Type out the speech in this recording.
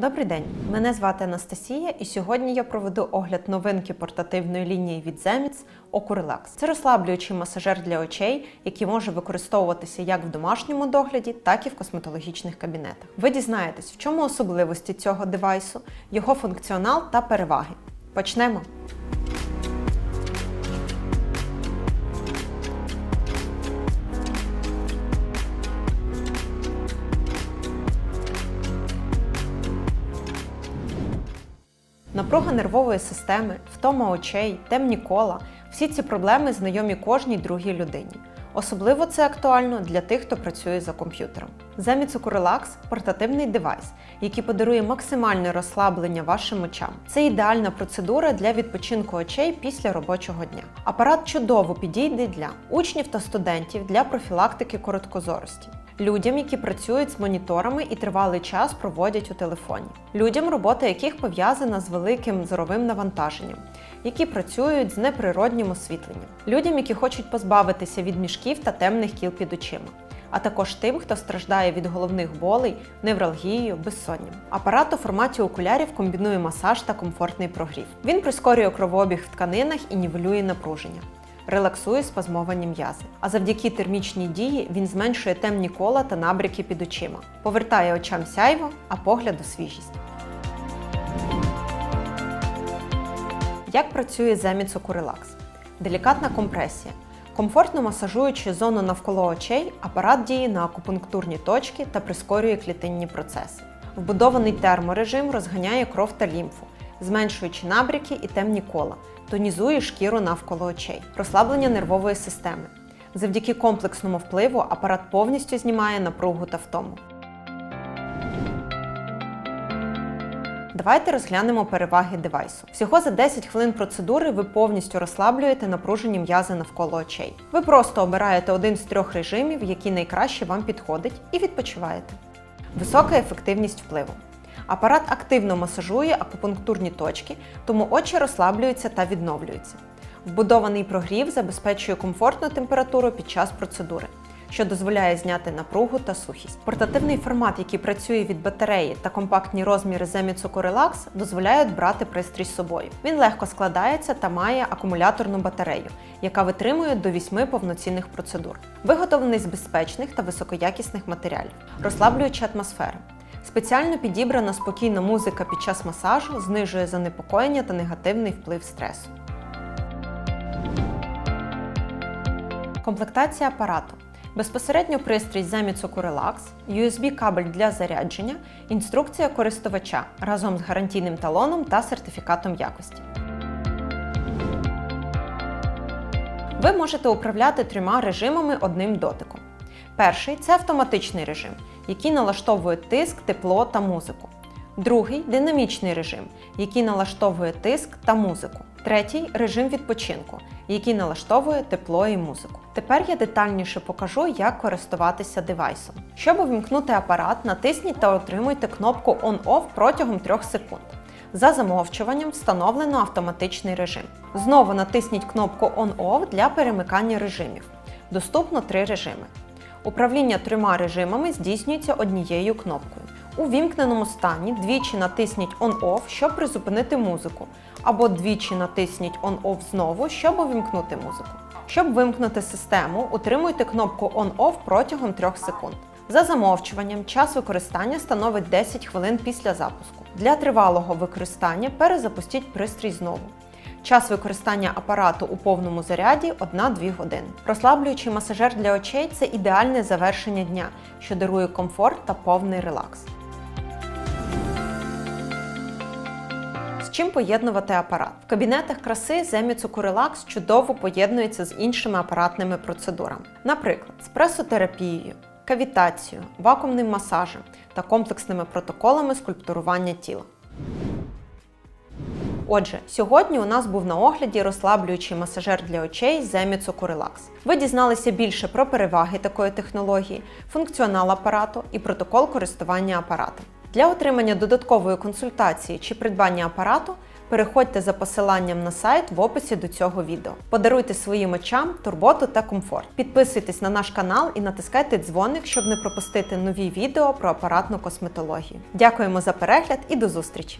Добрий день, мене звати Анастасія, і сьогодні я проведу огляд новинки портативної лінії від Zemits Ocurelax. Це розслаблюючий масажер для очей, який може використовуватися як в домашньому догляді, так і в косметологічних кабінетах. Ви дізнаєтесь, в чому особливості цього девайсу, його функціонал та переваги. Почнемо! Напруга нервової системи, втома очей, темні кола всі ці проблеми знайомі кожній другій людині. Особливо це актуально для тих, хто працює за комп'ютером. Замість Relax – портативний девайс, який подарує максимальне розслаблення вашим очам. Це ідеальна процедура для відпочинку очей після робочого дня. Апарат чудово підійде для учнів та студентів для профілактики короткозорості. Людям, які працюють з моніторами і тривалий час проводять у телефоні, людям, робота яких пов'язана з великим зоровим навантаженням, які працюють з неприроднім освітленням, людям, які хочуть позбавитися від мішків та темних кіл під очима. А також тим, хто страждає від головних болей, невралгією, безсонням. Апарат у форматі окулярів комбінує масаж та комфортний прогрів. Він прискорює кровообіг в тканинах і нівелює напруження релаксує спазмовані м'язи. А завдяки термічній дії він зменшує темні кола та набряки під очима, повертає очам сяйво, а погляду свіжість. Як працює Земіцоку Релакс? Делікатна компресія. Комфортно масажуючи зону навколо очей, апарат діє на акупунктурні точки та прискорює клітинні процеси. Вбудований терморежим розганяє кров та лімфу, зменшуючи набряки і темні кола, тонізує шкіру навколо очей, розслаблення нервової системи. Завдяки комплексному впливу апарат повністю знімає напругу та втому. Давайте розглянемо переваги девайсу. Всього за 10 хвилин процедури ви повністю розслаблюєте напружені м'язи навколо очей. Ви просто обираєте один з трьох режимів, який найкраще вам підходить, і відпочиваєте. Висока ефективність впливу. Апарат активно масажує акупунктурні точки, тому очі розслаблюються та відновлюються. Вбудований прогрів забезпечує комфортну температуру під час процедури, що дозволяє зняти напругу та сухість. Портативний формат, який працює від батареї та компактні розміри Zemitsu Relax дозволяють брати пристрій з собою. Він легко складається та має акумуляторну батарею, яка витримує до 8 повноцінних процедур. Виготовлений з безпечних та високоякісних матеріалів, розслаблюючи атмосферу. Спеціально підібрана спокійна музика під час масажу знижує занепокоєння та негативний вплив стресу. Комплектація апарату. Безпосередньо пристрій Zemitsu Relax, USB-кабель для зарядження, інструкція користувача разом з гарантійним талоном та сертифікатом якості. Ви можете управляти трьома режимами одним дотиком. Перший це автоматичний режим, який налаштовує тиск, тепло та музику. Другий динамічний режим, який налаштовує тиск та музику. Третій режим відпочинку, який налаштовує тепло і музику. Тепер я детальніше покажу, як користуватися девайсом. Щоб увімкнути апарат, натисніть та отримуйте кнопку On-Off протягом 3 секунд. За замовчуванням встановлено автоматичний режим. Знову натисніть кнопку On-Off для перемикання режимів. Доступно три режими. Управління трьома режимами здійснюється однією кнопкою. У вімкненому стані двічі натисніть On-Off, щоб призупинити музику, або двічі натисніть On-Off знову, щоб увімкнути музику. Щоб вимкнути систему, утримуйте кнопку On-Off протягом 3 секунд. За замовчуванням, час використання становить 10 хвилин після запуску. Для тривалого використання перезапустіть пристрій знову. Час використання апарату у повному заряді 1-2 години. Розслаблюючий масажер для очей це ідеальне завершення дня, що дарує комфорт та повний релакс. З чим поєднувати апарат? В кабінетах краси Relax чудово поєднується з іншими апаратними процедурами, наприклад, з пресотерапією, кавітацією, вакуумним масажем та комплексними протоколами скульптурування тіла. Отже, сьогодні у нас був на огляді розслаблюючий масажер для очей Zemitsu Relax. Ви дізналися більше про переваги такої технології, функціонал апарату і протокол користування апаратом. Для отримання додаткової консультації чи придбання апарату Переходьте за посиланням на сайт в описі до цього відео. Подаруйте своїм очам турботу та комфорт. Підписуйтесь на наш канал і натискайте дзвоник, щоб не пропустити нові відео про апаратну косметологію. Дякуємо за перегляд і до зустрічі!